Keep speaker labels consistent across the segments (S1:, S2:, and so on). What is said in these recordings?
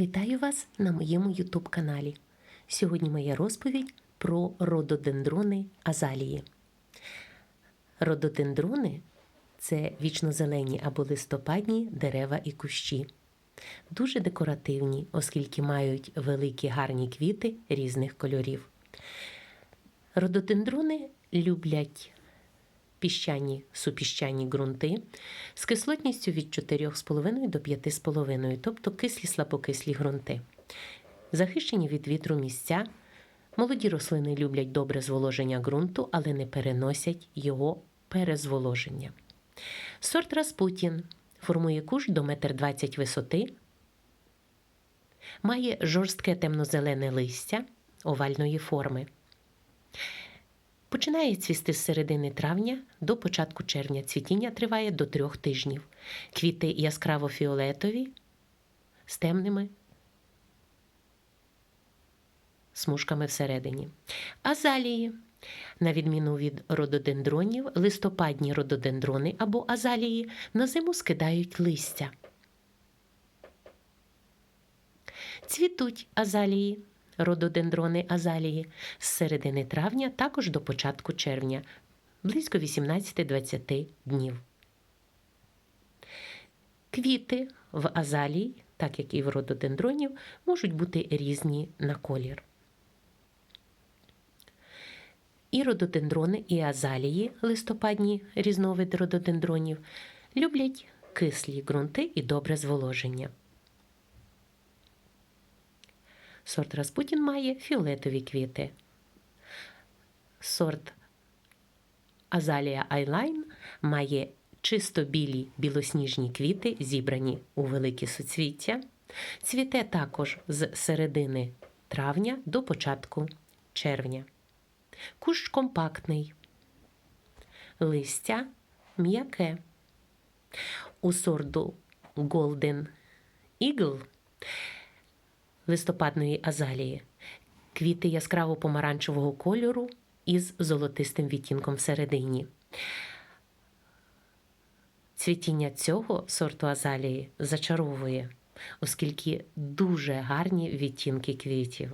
S1: Вітаю вас на моєму YouTube каналі. Сьогодні моя розповідь про рододендрони азалії. Рододендрони це вічнозелені або листопадні дерева і кущі. Дуже декоративні, оскільки мають великі гарні квіти різних кольорів. Рододендрони люблять піщані супіщані ґрунти з кислотністю від 4,5 до 5,5, тобто кислі слабокислі ґрунти. Захищені від вітру місця. Молоді рослини люблять добре зволоження ґрунту, але не переносять його перезволоження. Сорт Распутін формує куш до 1,20 м висоти, має жорстке темно-зелене листя овальної форми. Починає цвісти з середини травня до початку червня. Цвітіння триває до трьох тижнів. Квіти яскраво фіолетові з темними смужками всередині. Азалії. На відміну від рододендронів, листопадні рододендрони або азалії на зиму скидають листя. Цвітуть азалії рододендрони азалії з середини травня також до початку червня, близько 18-20 днів. Квіти в азалій, так як і в рододендронів, можуть бути різні на колір. І рододендрони, і азалії, листопадні різновид рододендронів, люблять кислі ґрунти і добре зволоження. Сорт Распутін має фіолетові квіти. Сорт Азалія Айлайн має чисто білі білосніжні квіти, зібрані у великі суцвіття. Цвіте також з середини травня до початку червня. Кущ компактний, листя м'яке. У сорду Golden Eagle листопадної азалії, квіти яскраво помаранчевого кольору із золотистим відтінком всередині. Цвітіння цього сорту азалії зачаровує, оскільки дуже гарні відтінки квітів.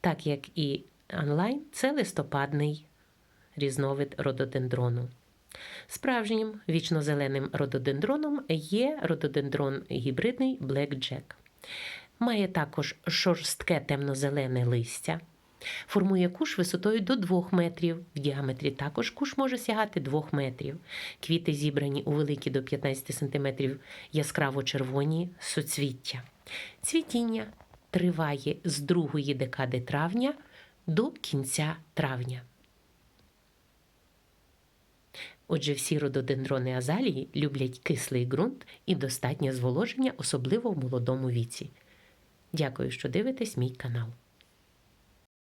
S1: Так як і онлайн, це листопадний різновид рододендрону. Справжнім вічнозеленим рододендроном є рододендрон гібридний Black Jack. Має також шорстке темно-зелене листя. Формує куш висотою до 2 метрів. В діаметрі також куш може сягати 2 метрів. Квіти зібрані у великі до 15 см яскраво-червоні суцвіття. Цвітіння триває з другої декади травня до кінця травня. Отже, всі рододендрони азалії люблять кислий ґрунт і достатнє зволоження, особливо в молодому віці. Дякую, що дивитесь мій канал.